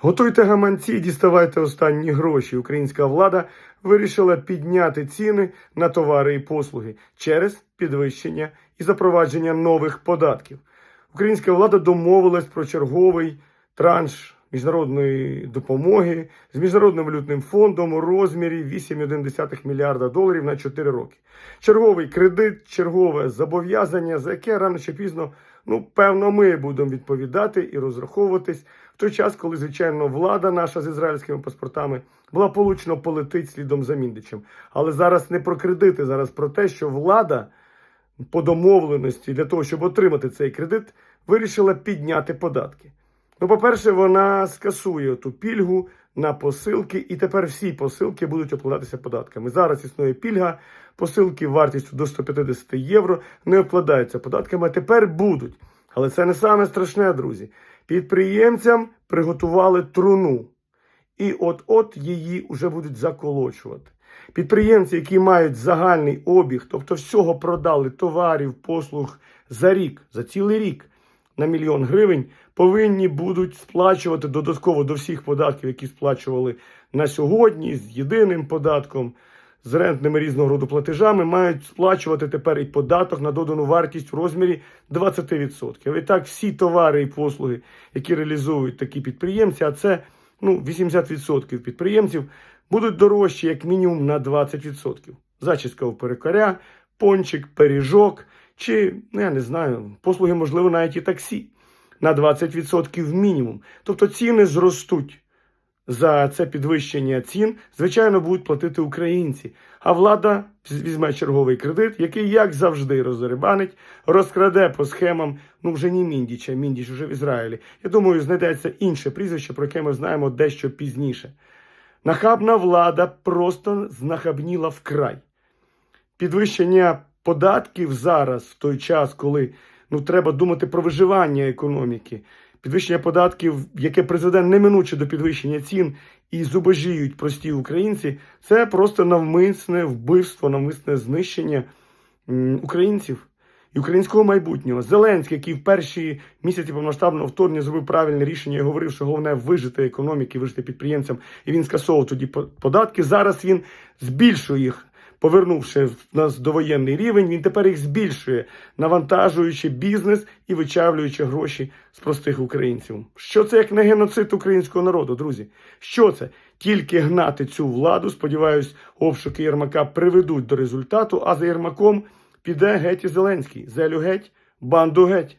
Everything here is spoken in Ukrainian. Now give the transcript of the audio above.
Готуйте гаманці, діставайте останні гроші. Українська влада вирішила підняти ціни на товари і послуги через підвищення і запровадження нових податків. Українська влада домовилась про черговий транш міжнародної допомоги з міжнародним валютним фондом у розмірі 8,1 мільярда доларів на 4 роки. Черговий кредит, чергове зобов'язання, за яке рано чи пізно, ну певно, ми будемо відповідати і розраховуватись в той час, коли звичайно влада наша з ізраїльськими паспортами була получно полетить слідом за Міндичем. Але зараз не про кредити, зараз про те, що влада по домовленості для того, щоб отримати цей кредит, вирішила підняти податки. Ну, по-перше, вона скасує ту пільгу на посилки, і тепер всі посилки будуть обкладатися податками. Зараз існує пільга, посилки вартістю до 150 євро не обкладаються податками, а тепер будуть. Але це не саме страшне, друзі. Підприємцям приготували труну, і от-от її вже будуть заколочувати. Підприємці, які мають загальний обіг, тобто всього продали товарів, послуг за рік, за цілий рік на мільйон гривень, повинні будуть сплачувати додатково до всіх податків, які сплачували на сьогодні, з єдиним податком, з рентними різного роду платежами, мають сплачувати тепер і податок на додану вартість в розмірі 20%. І так всі товари і послуги, які реалізують такі підприємці, а це ну, 80% підприємців, будуть дорожчі як мінімум на 20%. Зачіска у перекаря, пончик, пиріжок чи, ну я не знаю, послуги, можливо, навіть і таксі на 20% мінімум. Тобто ціни зростуть. За це підвищення цін, звичайно, будуть платити українці. А влада візьме черговий кредит, який, як завжди, роздерибанить, розкраде по схемам, ну вже не Міндіча, Міндіч вже в Ізраїлі. Я думаю, знайдеться інше прізвище, про яке ми знаємо дещо пізніше. Нахабна влада просто знахабніла вкрай. Підвищення податків зараз, в той час, коли ну, треба думати про виживання економіки, підвищення податків, яке призведе неминуче до підвищення цін і зубожіють прості українці, це просто навмисне вбивство, навмисне знищення українців і українського майбутнього. Зеленський, який в перші місяці повномасштабного вторгнення зробив правильне рішення і говорив, що головне вижити економіки, вижити підприємцям, і він скасовував тоді податки. Зараз він збільшує їх. Повернувши в нас довоєнний рівень, він тепер їх збільшує, навантажуючи бізнес і вичавлюючи гроші з простих українців. Що це як не геноцид українського народу, друзі? Що це? Тільки гнати цю владу. Сподіваюсь, обшуки Єрмака приведуть до результату, а за Єрмаком піде геть і Зеленський. Зелю геть, банду геть.